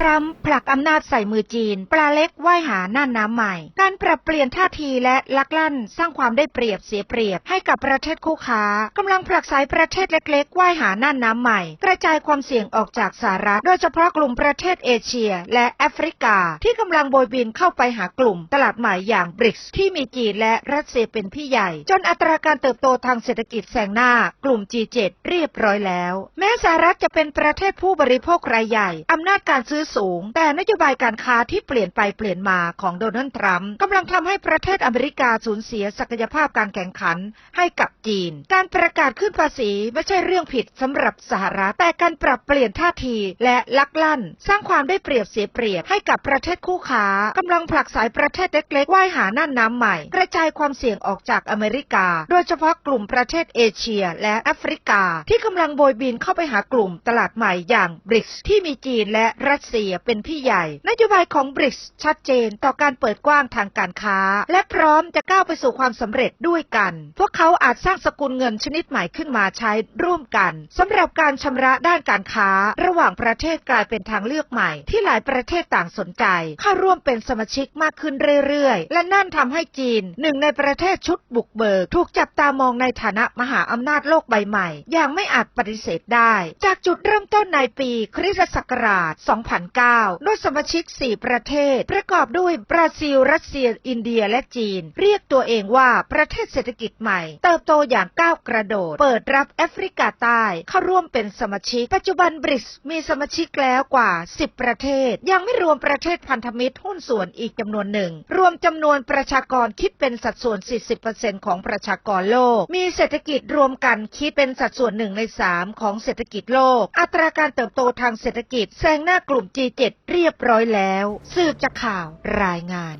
ทรัมป์ผลักอำนาจใส่มือจีน ปลาเล็กว่ายหาหน่าน้ำใหม่ การปรับเปลี่ยนท่าทีและลักลั่นสร้างความได้เปรียบเสียเปรียบให้กับประเทศคู่ค้ากำลังผลักไสประเทศเล็กๆว่ายหาหน่าน้ำใหม่ กระจายความเสี่ยงออกจากสหรัฐโดยเฉพาะกลุ่มประเทศเอเชีย และแอฟริกา ที่กำลังโบยบินเข้าไปหากลุ่ม ตลาดใหม่อย่างบริกส์ที่มีจีนและรัสเซียเป็นพี่ใหญ่ จนอัตราการเติบโตทางเศรษฐกิจแซงหน้ากลุ่ม G7 เรียบร้อยแล้ว แม้สหรัฐจะเป็นประเทศผู้บริโภครายใหญ่อำนาจการซื้อสูง แต่นโยบายการค้าที่เปลี่ยนไปเปลี่ยนมาของโดนัลด์ทรัมป์กำลังทำให้ประเทศอเมริกาสูญเสียศักยภาพการแข่งขันให้กับจีน การประกาศขึ้นภาษีไม่ใช่เรื่องผิดสำหรับสหรัฐ แต่การปรับเปลี่ยนท่าทีและลักลั่น สร้างความได้เปรียบเสียเปรียบให้กับประเทศคู่ค้ากำลังผลักสายประเทศเล็กๆว่ายหาน่านน้ำใหม่ กระจายความเสี่ยงออกจากอเมริกา โดยเฉพาะกลุ่มประเทศเอเชียและแอฟริกา ที่กำลังโบยบินเข้าไปหากลุ่มตลาดใหม่อย่างบริกที่มีจีนและรัสเซียเป็นพี่ใหญ่ นโยบายของบริกชัดเจนต่อการเปิดกว้างทางการค้า และพร้อมจะก้าวไปสู่ความสำเร็จด้วยกัน พวกเขาอาจสร้างสกุลเงินชนิดใหม่ขึ้นมาใช้ร่วมกันสำหรับการชำระด้านการค้า ระหว่างประเทศกลายเป็นทางเลือกใหม่ ที่หลายประเทศต่างสนใจ เข้าร่วมเป็นสมาชิกมากขึ้นเรื่อยๆ และนั่นทำให้จีน หนึ่งในประเทศชุดบุกเบิก ถูกจับตามองในฐานะมหาอำนาจโลกใบใหม่ อย่างไม่อาจปฏิเสธได้ จากจุดเริ่มต้นในปีคริสตศักราช2009ด้วยสมาชิก 4 ประเทศ ประกอบด้วยบราซิล รัสเซีย อินเดีย และจีน เรียกตัวเองว่าประเทศเศรษฐกิจใหม่ เติบโตอย่างก้าวกระโดด เปิดรับแอฟริกาใต้เข้าร่วมเป็นสมาชิก ปัจจุบันบริกมีสมาชิกแล้วกว่า 10 ประเทศ ยังไม่รวมประเทศพันธมิตรหุ้นส่วนอีกจำนวนหนึ่ง รวมจำนวนประชากรคิดเป็นสัดส่วน 40%ของประชากรโลก มีเศรษฐกิจรวมกันคิดเป็นสัดส่วนหนึ่งใน 3 ของเศรษฐกิจโลก อัตราการเติบโตทางเศรษฐกิจแซงหน้ากลุ่ม G7 เรียบร้อยแล้ว สืบจากข่าวรายงาน